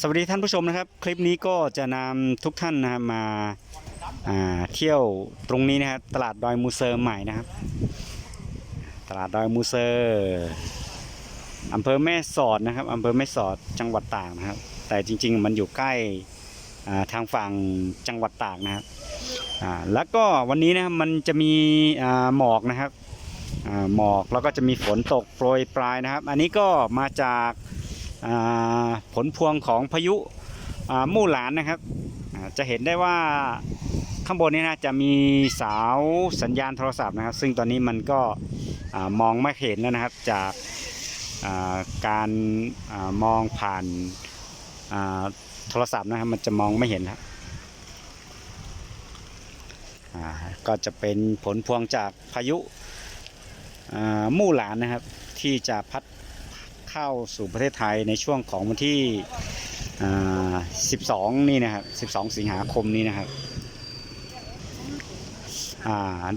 สวัสดีท่านผู้ชมนะครับ คลิปนี้ก็จะนำทุกท่านนะครับมาาเที่ยวตรงนี้นะครับตลาดดอยมูเซอร์ใหม่นะครับ ตลาดดอยมูเซอร์อำเภอแม่สอดนะครับอำเภอแม่สอดจังหวัดตากนะครับ แต่จริง ๆ มันอยู่ใกล้าทางฝั่งจังหวัดตากนะครับแล้วก็วันนี้นะครับมันจะมีหมอกนะครับหมอกแล้วก็จะมีฝนตกโปรยปลายนะครับ อันนี้ก็มาจาก ผลพวงของพายุมู่หลานนะครับ จะเห็นได้ว่าข้างบนนี้นะจะมีเสาสัญญาณโทรศัพท์นะครับ ซึ่งตอนนี้มันก็อมองไม่เห็นแล้วนะครับจากอการอมองผ่านโทรศัพท์นะครับมันจะมองไม่เห็นครับก็จะเป็นผลพวงจากพายุมู่หลานนะครับ ที่จะพัด เข้าสู่ประเทศไทยในช่วงของวันที่ 12 นี่นะครับ 12 สิงหาคมนี้นะครับ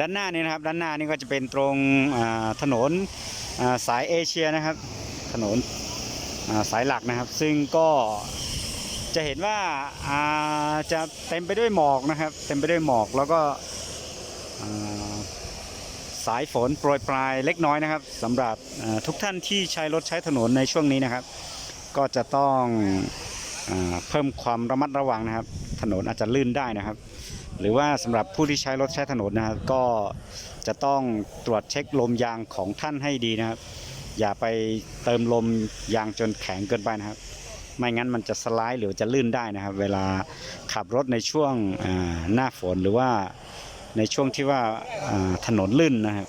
ด้านหน้านี่นะครับ ด้านหน้านี่ก็จะเป็นตรงถนนสายเอเชียนะครับ ถนนสายหลักนะครับ ซึ่งก็จะเห็นว่าาจะเต็มไปด้วยหมอกนะครับ เต็มไปด้วยหมอกแล้วก็ สายฝนโปรยปลายเล็กน้อยนะครับสำหรับทุกท่านที่ใช้รถใช้ถนนในช่วงนี้นะครับ ก็จะต้องเอเพิ่มความระมัดระวังนะครับ ถนนอาจจะลื่นได้นะครับ หรือว่าสำหรับผู้ที่ใช้รถใช้ถนนนะครับก็จะต้องตรวจเช็คลมยางของท่านให้ดีนะครับ อย่าไปเติมลมยางจนแข็งเกินไปนะครับ ไม่งั้นมันจะสไลด์หรือจะลื่นได้นะครับ เวลาขับรถในช่วงหน้าฝนหรือว่า ในช่วงที่ว่าถนนลื่นนะครับ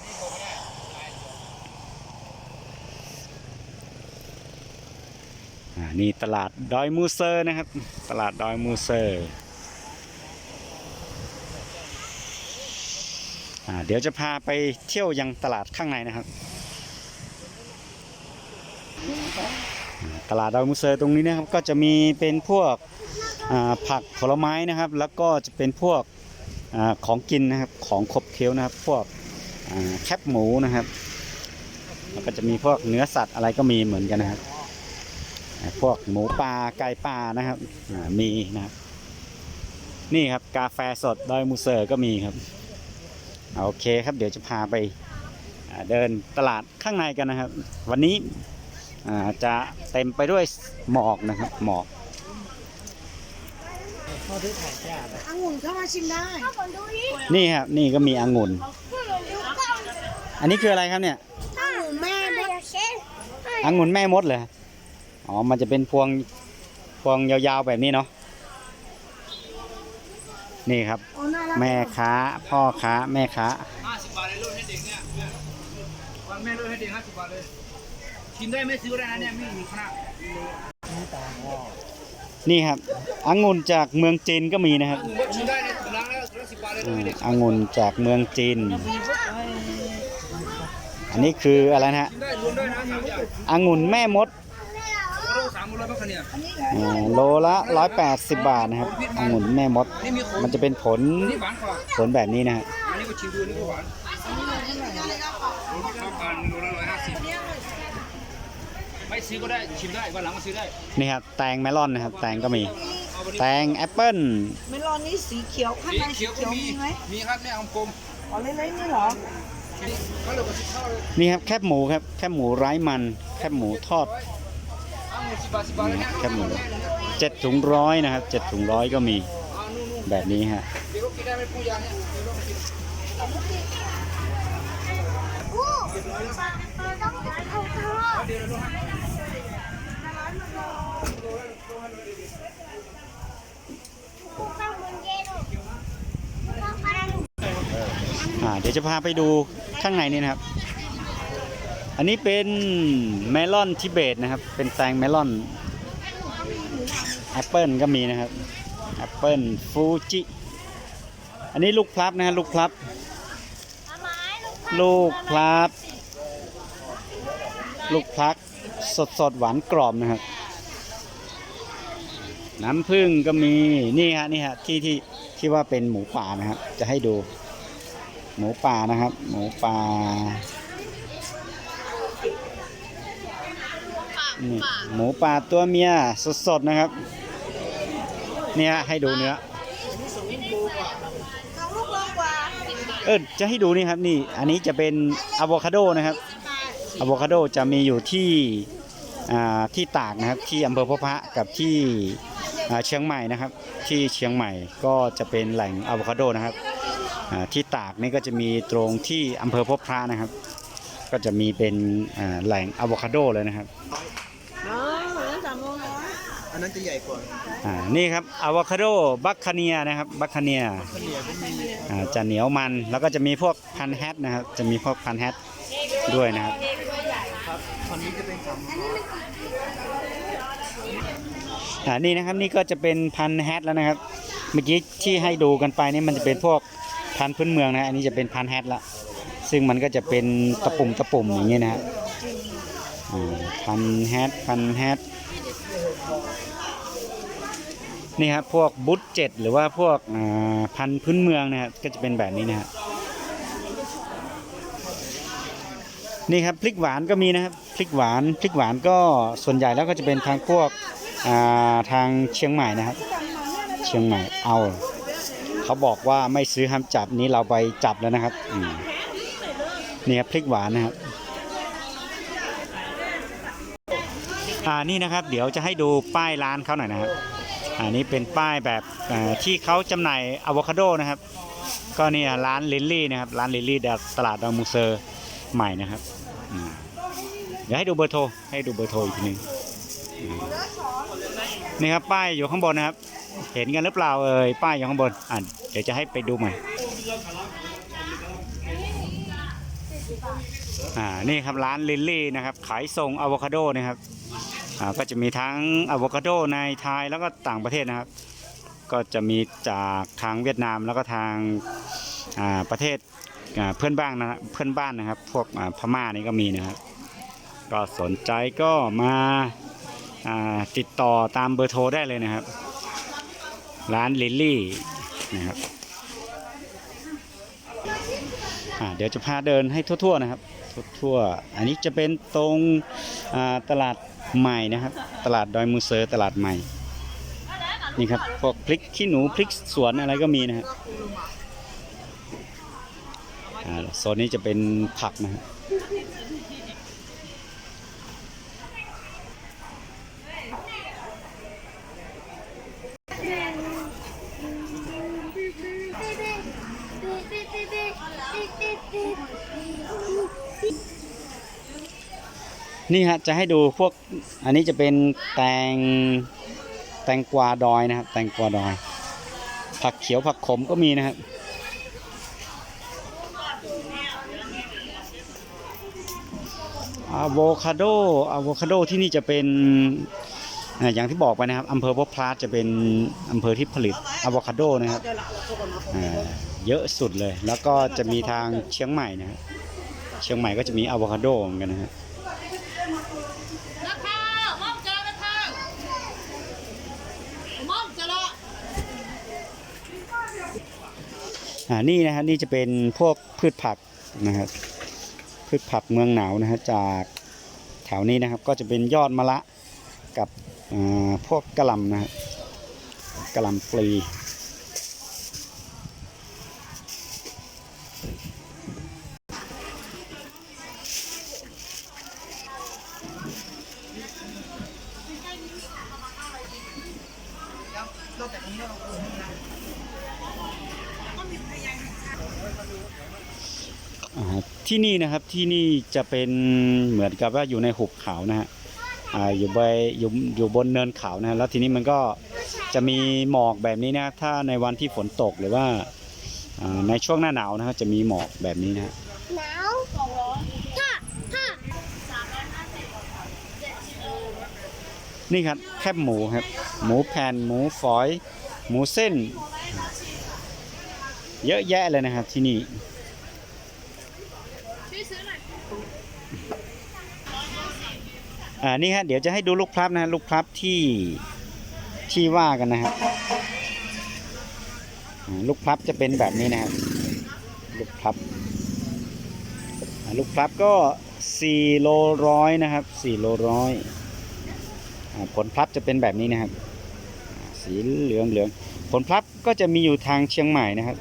นี่ตลาดดอยมูเซอร์นะครับ ตลาดดอยมูเซอร์อ่เดี๋ยวจะพาไปเที่ยวยังตลาดข้างในนะครับ ตลาดดอยมูเซอร์ตรงนี้นะครับก็จะมีเป็นพวกผักผลไม้นะครับ แล้วก็จะเป็นพวก อของกินนะครับของขบเคี้ยวนะครับ พวกแคบหมูนะครับแล้วก็จะมีพวกเนื้อสัตว์อะไรก็มีเหมือนกันนะครับ พวกหมูปลาไก่ปลานะครับมีนะครับ นี่ครับกาแฟสดดอยมูเซอร์ก็มีครับโอเคครับเดี๋ยวจะพาไปเดินตลาดข้างในกันนะครับ วันนี้จะเต็มไปด้วยหมอกนะครับหมอก องุ่นเข้ามาชิมได้นี่ครับ นี่ก็มีองุ่นอันนี้คืออะไรครับเนี่ยองุ่นแม่มดองุ่นแม่มดเลยอ๋อ มันจะเป็นพวงพวงยาวๆแบบนี้เนาะ นี่ครับ โอ้น่ารักแม่ค้า พ่อค้า แม่ค้า ห้าสิบบาทเลยรุ่นให้เด็กเนี่ยเนี่ยวันแม่รุ่นให้เด็กห้าสิบบาทเลยชิมได้ไม่ซื้อได้นะเนี่ยไม่มีคณะนี่ ครับองุ่นจากเมืองจีนก็มีนะครับหนูว่าชิมได้เนี่ยล้างแล้วร้อยสิบบาทเลยอืให้มเด็กองุ่นจากเมืองจีน อันนี้คืออะไรนะฮะชิมได้รวมด้วยนะสามอย่างองุ่นแม่มดโลสามโลบ้างคะเนี่ยอ่าโลละ180บาทนะครับองุ่นแม่มดนี่มีขมมันจะเป็นผลนี่หวานกว่าผลแบบนี้นะฮะอันนี้ก็ชิมดูนี่ก็หวาน ไม่ซื้อก็ได้ชิมได้วันหลังมาซื้อได้นี่ครับแตงเมลอนนะครับ แตงก็มี เอาไปแตงแอปเปิ้ลเมลอนนี่สีเขียวข้างสีในสีเขียวก็เขียวมีมีไหมมีครับแม่อมกลมอ๋อเล็กๆนี่เหรอก็เลยก็สิบเท่าเลยนี่ครับแคบหมูครับแคบหมูไร้มันแคบหมูทอด เอาหมดสิบบาทสิบบาทเลยเนี่ยแคบหมู เจ็ดถุงร้อยนะครับเจ็ดถุงร้อยก็มีเอานู่นนู่นแบบนี้ฮะเดี๋ยวก็กินได้ไม่ปูยางเนี่ยเดี๋ยวก็กินอ่า เดี๋ยว เดี๋ยวจะพาไปดูข้างในนี่นะครับ อันนี้เป็นเมลอนทิเบตนะครับ เป็นแตงเมลอนแอปเปิลก็มีนะครับแอปเปิลฟูจิอันนี้ลูกพลับนะฮะลูกพลับ ลูกพลับ ลูกพลักสดสดหวานกรอบนะครับ น้ำผึ้งก็มีนี่ฮะนี่ฮะที่ที่ที่ว่าเป็นหมูป่านะครับจะให้ดู หมูป่านะครับ หมูป่านี่หมูป่าตัวเมียสดๆนะครับ เนี่ยให้ดูเนื้อเออจะให้ดูนี่ครับนี่ อันนี้จะเป็นอะโวคาโดนะครับอะโวคาโดจะมีอยู่ที่อ่าที่ตากนะครับที่อำเภอพบพระกับที่เชียงใหม่นะครับ ที่เชียงใหม่ก็จะเป็นแหล่งอะโวคาโดนะครับ ที่ตากนี่ก็จะมีตรงที่อำเภอพบพระนะครับ ก็จะมีเป็นอ่าแหล่งอะโวคาโดเลยนะครับอ๋อแล้วสามโลร้อยอันนั้นจะใหญ่กว่าอ่านี่ครับอะโวคาโดบัคคาเนียนะครับบัคคาเนียข้าวเหนียวก็มีอ่าจะเหนียวมันแล้วก็จะมีพวกพันแฮทนะครับจะมีพวกพันแฮทด้วยนะครับครับคนนี้จะเป็นสามอ่านี่นะครับนี่ก็จะเป็นพันแฮทแล้วนะครับ เมื่อกี้ที่ให้ดูกันไปนี่มันจะเป็นพวก พันธุ์พื้นเมืองนะอันนี้จะเป็นพันแฮทละซึ่งมันก็จะเป็นตะปุ่มตะปุ่มอย่างนี้นะฮะอ่าพันแฮทพันแฮทนี่ครับพวกบุ๊ตเจ็ดหรือว่าพวกอ่าพันธุ์พื้นเมืองนะครับก็จะเป็นแบบนี้นะฮะนี่ครับพริกหวานก็มีนะครับพริกหวานพริกหวานก็ส่วนใหญ่แล้วก็จะเป็นทางพวกอ่าทางเชียงใหม่นะครับ เชียงใหม่เอา เขาบอกว่าไม่ซื้อห้ามจับนี้เราไปจับแล้วนะครับนี่ครับพริกหวานนะครับอ่านี่นะครับ เดี๋ยวจะให้ดูป้ายร้านเขาหน่อยนะครับอ่านี่เป็นป้ายแบบที่เขาจำหน่ายอะโวคาโดนะครับ ก็นี่ร้านลิลลี่นะครับ ร้านลิลลี่ตลาดดอนมูเซอร์ใหม่นะครับเดี๋ยวให้ดูเบอร์โทรให้ดูเบอร์โทรอีกทีหนึงนี่ครับป้ายอยู่ข้างบนนะครับ เห็นกันหรือเปล่าเอ่ยป้ายอยู่ข้างบนอะเดี๋ยวจะให้ไปดูใหม่อ่านี่ครับร้านลิลลี่นะครับขายส่งอะโวคาโดนะครับอ่าก็จะมีทั้งอะโวคาโดในไทยแล้วก็ต่างประเทศนะครับ ก็จะมีจากทางเวียดนามแล้วก็ทางอ่าประเทศอ่าเพื่อนบ้านนะเพื่อนบ้านนะครับ พวกอ่าพม่านี่ก็มีนะครับ ก็สนใจก็มาอ่าติดต่อตามเบอร์โทรได้เลยนะครับ ร้านลิลลี่นะครับเดี๋ยวจะพาเดินให้ทั่วๆนะครับ ทั่วๆ อันนี้จะเป็นตรงตลาดใหม่นะครับ ตลาดดอยมูเซอร์ตลาดใหม่นี่ครับพวกพริกขี้หนูพริกสวนอะไรก็มีนะครับโซนนี้จะเป็นผักนะครับ นี่ฮะจะให้ดูพวกอันนี้จะเป็นแตงแตงกวาดอยนะครับ แตงกวาดอย ผักเขียวผักขมก็มีนะครับอะโวคาโดอะโวคาโดที่นี่จะเป็นอย่างที่บอกไปนะครับอำเภอพบพระจะเป็นอำเภอที่ผลิตอะโวคาโดนะครับอ่าเยอะสุดเลย แล้วก็จะมีทางเชียงใหม่นะครับเชียงใหม่ก็จะมีอะโวคาโดเหมือนกันนะฮะราคามองเจอราคามองเจอละ อ่านี่นะฮะนี่จะเป็นพวกพืชผักนะครับพืชผักเมืองหนาวนะฮะจากแถวนี้นะครับก็จะเป็นยอดมะละกับพวกกระลำนะฮะกะลำปลีอ่า ที่นี่นะครับที่นี่จะเป็นเหมือนกับว่าอยู่ในหุบเขานะฮะอ่าอยู่บอยู่อยู่บนเนินเขานะฮะแล้วทีนี้มันก็จะมีหมอกแบบนี้นะถ้าในวันที่ฝนตกหรือว่าอ่าในช่วงหน้าหนาวนะฮะจะมีหมอกแบบนี้นะฮะหนาวถ้าถ้านี่ครับแคบหมูครับ หมูแผ่นหมูฝอย หมูเส้น เยอะแยะเลยนะครับที่นี่ ช่วยซื้อหน่อย อ่านี่ฮะเดี๋ยวจะให้ดูลูกพลับนะฮะลูกพลับที่ที่ว่ากันนะครับลูกพลับจะเป็นแบบนี้นะครับลูกพลับลูกพลับก็4โลร้อยนะครับ4โลร้อยผลพลับจะเป็นแบบนี้นะครับ สีเหลืองเหลืองผลพลับก็จะมีอยู่ทางเชียงใหม่นะครับ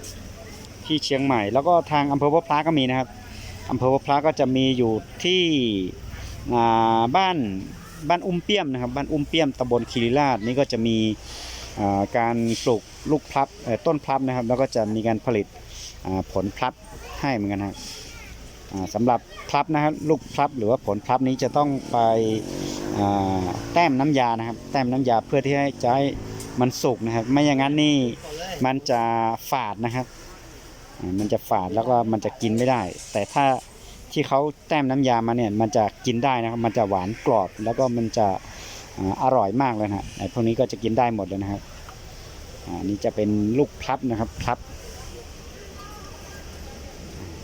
ที่เชียงใหม่แล้วก็ทางอำเภอพบพระก็มีนะครับอำเภอพบพระก็จะมีอยู่ที่ บ้านบ้านอุ้มเปี้ยมนะครับบ้านอุ้มเปี้ยมตำบลคีรีราชนี่ก็จะมีการปลูกลูกพลับต้นพลับนะครับ แล้วก็จะมีการผลิตผลพลับให้เหมือนกันครับสำหรับพลับนะครับลูกพลับหรือว่าผลพลับนี้จะต้องไปแต้มน้ำยานะครับ แต้มน้ำยาเพื่อที่ให้จะให้มันสุกนะครับ ไม่อย่างนั้นนี่มันจะฝาดนะครับ มันจะฝาดแล้วก็มันจะกินไม่ได้ แต่ถ้า ที่เขาแต้มน้ำยามาเนี่ยมันจะกินได้นะครับ มันจะหวานกรอบแล้วก็มันจะอร่อยมากเลยนะฮะไอ้พวกนี้ก็จะกินได้หมดเลยนะครับอ่านี่จะเป็นลูกพลับนะครับพลับ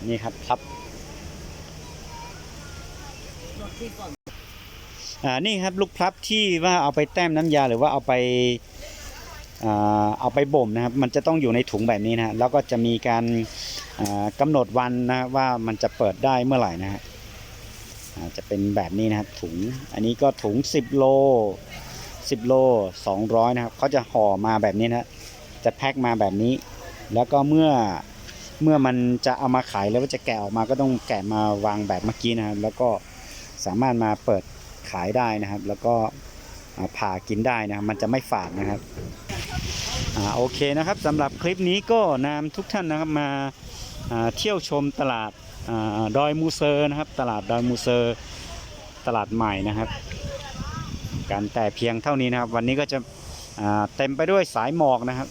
นี่ครับพลับอ่านี่ครับลูกพลับที่ว่าเอาไปแต้มน้ำยาหรือว่าเอาไป เอาไปบ่มนะครับ มันจะต้องอยู่ในถุงแบบนี้นะแล้วก็จะมีการอ่ากำหนดวันนะว่ามันจะเปิดได้เมื่อไหร่นะฮะจะเป็นแบบนี้นะครับถุงอันนี้ก็ถุง 10 โล 10 โล 200 นะครับเขาจะห่อมาแบบนี้นะจะแพ็คมาแบบนี้ แล้วก็เมื่อเมื่อมันจะเอามาขายแล้วว่าจะแกะออกมาก็ต้องแกะมาวางแบบเมื่อกี้นะครับ แล้วก็สามารถมาเปิดขายได้นะครับ แล้วก็ผ่ากินได้นะครับมันจะไม่ฝาดนะครับ อ่าโอเคนะครับสำหรับคลิปนี้ก็นำทุกท่านนะครับมาเที่ยวชมตลาดอดอยมูเซอร์นะครับ ตลาดดอยมูเซอร์ตลาดใหม่นะครับการแต่เพียงเท่านี้นะครับ วันนี้ก็จะเต็มไปด้วยสายหมอกนะครับ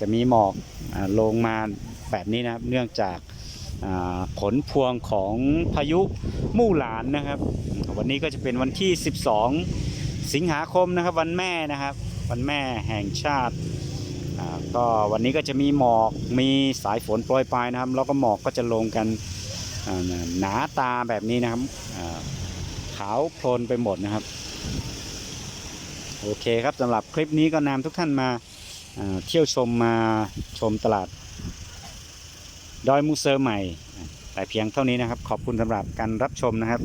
จะมีหมอกอลงมาแบบนี้นะครับ เนื่องจากผลพวงของพายุมู่หลานนะครับ วันนี้ก็จะเป็นวันที่ 12 สิงหาคมนะครับ วันแม่นะครับ วันแม่แห่งชาติก็วันนี้ก็จะมีหมอกมีสายฝนโปรยปลายนะครับ แล้วก็หมอกก็จะลงกันหนาตาแบบนี้นะครับขาวโพลนไปหมดนะครับ โอเคครับสำหรับคลิปนี้ก็นำทุกท่านมาอ่าเที่ยวชมมาชมตลาดดอยมูเซอร์ใหม่ แต่เพียงเท่านี้นะครับ ขอบคุณสำหรับการรับชมนะครับ